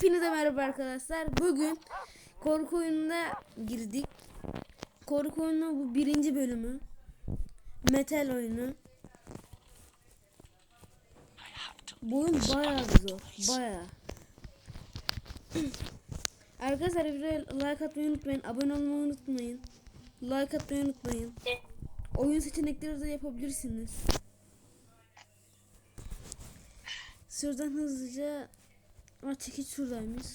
Hepinize merhaba arkadaşlar. Bugün korku oyununa girdik. Korku oyunu bu birinci bölümü. Metal oyunu. Bu oyun bayağı zor. Bayağı. Arkadaşlar bir like atmayı unutmayın. Abone olmayı unutmayın. Like atmayı unutmayın. Oyun seçenekleri de yapabilirsiniz. Şuradan hızlıca Aa çekiç şuradaymış.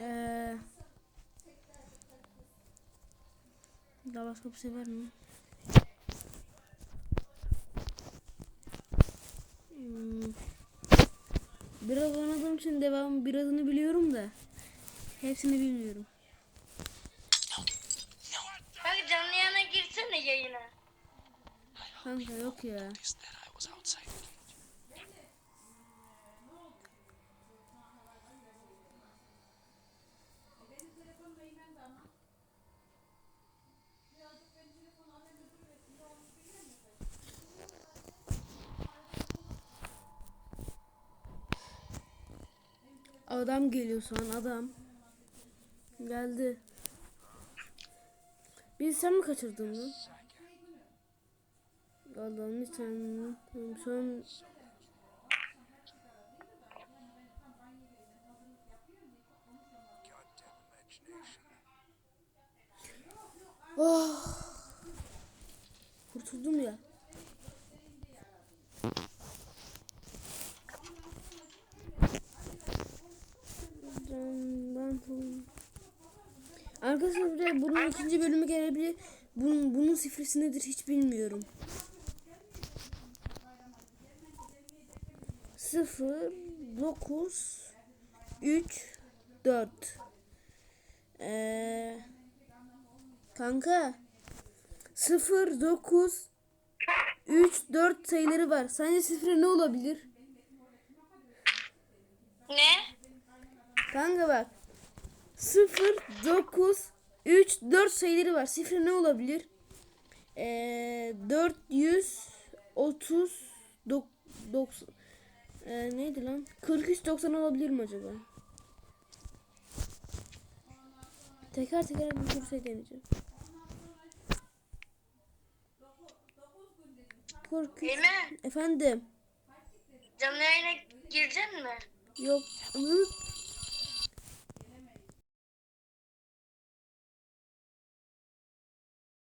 Ee, daha başka bir şey var mı? Hmm. Biraz oynadığım için devam birazını biliyorum da hepsini bilmiyorum. Kanka canlı yana girsene yayına. Kanka yok ya. Adam geliyor şu an adam. Geldi. Biz sen mi kaçırdın lan? Allah'ım. Tamam, Şu an Arkadaşlar bir de bunun ikinci bölümü gelebilir. Bunun, bunun sifrisi nedir hiç bilmiyorum. Sıfır, dokuz, üç, dört. Eee... Kanka 0 9 3 4 sayıları var. Sence sıfır ne olabilir? Ne? Kanka bak. 0 9 3 4 sayıları var. Sıfır ne olabilir? Ee, 430 dok, 90 ee, neydi lan? 43 90 olabilir mi acaba? Teker teker bir sürü şey deneyeceğim. 43 Eymen Efendim. canlı yayına gireceksin mi? Yok.